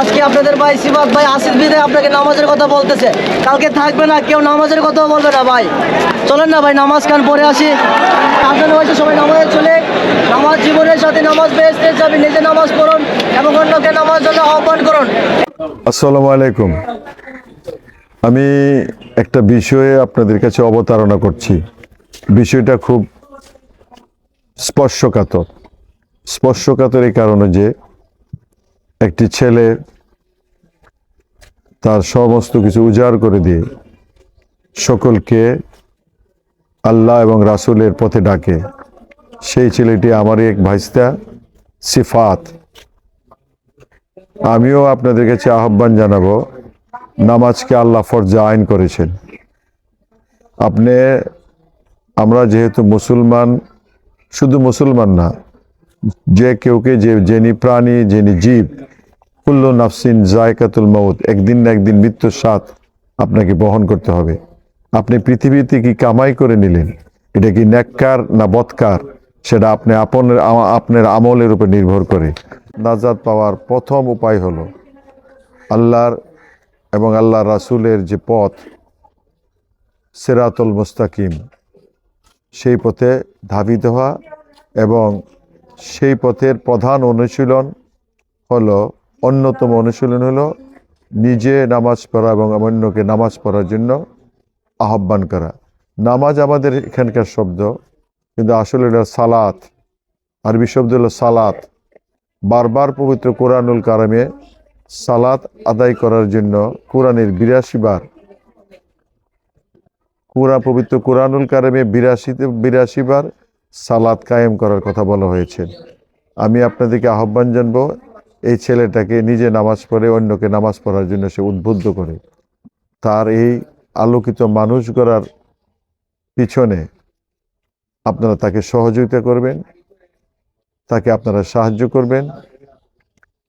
আজকে আপনাদের ভাই সিবাদ ভাই আসিফ বিদে আপনাকে নামাজের কথা বলতেছে। কালকে থাকবে না, কেউ নামাজের কথা বলবে না ভাই। চলেন না ভাই, নামাজ খান পরে আসি। আপনাদের হয়তো সবাই নামাজে চলে। নামাজ জীবনের সাথে নামাজ বেসতে যাবে নিজে নামাজ পড়ুন এবং অন্যকে নামাজ জন্য আহ্বান করুন। আসসালামু আলাইকুম। আমি একটা বিষয়ে আপনাদের কাছে অবতারণা করছি। বিষয়টা খুব স্পর্শকাতর। স্পর্শকাতর এই কারণে যে একটি ছেলে তার সমস্ত কিছু উজাড় করে দিয়ে সকলকে আল্লাহ এবং রাসূলের পথে ডাকে। সেই ছেলেটি আমারই এক ভাইস্তা, সিফাত। আমিও আপনাদের কাছে আহ্বান জানাব, নামাজকে আল্লাহ ফরজা আইন করেছেন। আপনি, আমরা যেহেতু মুসলমান, শুধু মুসলমান না, যে কেউকে যে, যিনি প্রাণী, যিনি জীব কুল্লু নাফসিন জায়কাতুল মৌত একদিন না একদিন মৃত্যুর স্বাদ আপনাকে বহন করতে হবে। আপনি পৃথিবীতে কি কামাই করে নিলেন? এটা কি নেককার না বৎকার? সেটা আপনি আপনের আপনার আমলের উপর নির্ভর করে। নাজাদ পাওয়ার প্রথম উপায় হলো আল্লাহর এবং আল্লাহ রাসূলের যে পথ, সেরাতুল মুস্তাকিম, সেই পথে ধাবিত হওয়া এবং সেই পথের প্রধান অনুশীলন হলো অন্যতম অনুশীলন হলো নিজে নামাজ পড়া এবং অন্যকে নামাজ পড়ার জন্য আহ্বান করা। নামাজ আমাদের এখানকার শব্দ, কিন্তু আসলে এটা সালাত, আরবি শব্দ হলো সালাত। বারবার পবিত্র কোরআনুল কারামে সালাত আদায় করার জন্য কোরআনের বিরাশি বার, কোরআন পবিত্র কোরআনুল কারামে বিরাশিতে, বিরাশি বার সালাত কায়েম করার কথা বলা হয়েছে। আমি আপনাদেরকে আহ্বান জানব এই ছেলেটাকে নিজে নামাজ পড়ে অন্যকে নামাজ পড়ার জন্য সে উদ্বুদ্ধ করে। তার এই আলোকিত মানুষ গড়ার পিছনে আপনারা তাকে সহযোগিতা করবেন, তাকে আপনারা সাহায্য করবেন।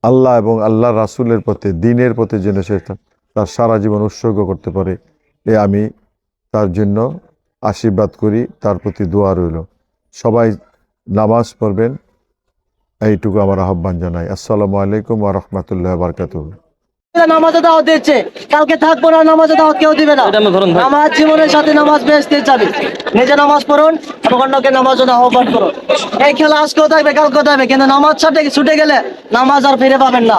আল্লাহ এবং আল্লাহ রাসূলের পথে, দিনের পথে যেন সে তার সারা জীবন উৎসর্গ করতে পারে, এ আমি তার জন্য আশীর্বাদ করি, তার প্রতি দোয়া রইল। সবাই নামাজ পড়বেন এইটুকু আমার আহ্বান জানাই। আসসালাম আলাইকুম ওয়া রহমতুল্লাহ বারকাত বারাকাতুহু। নামাজে দাওয়াত দিচ্ছে কালকে থাকব না নামাজে দাও কেউ দিবে না। নামাজ জীবনের সাথে নামাজ বেসতে যাবে। নিজে নামাজ পড়ুন এবং অন্যকে নামাজ আহ্বান করুন। এই খেলা আজকেও থাকবে কালকেও থাকবে কিন্তু নামাজ ছাড়তে ছুটে গেলে নামাজ আর ফিরে পাবেন না।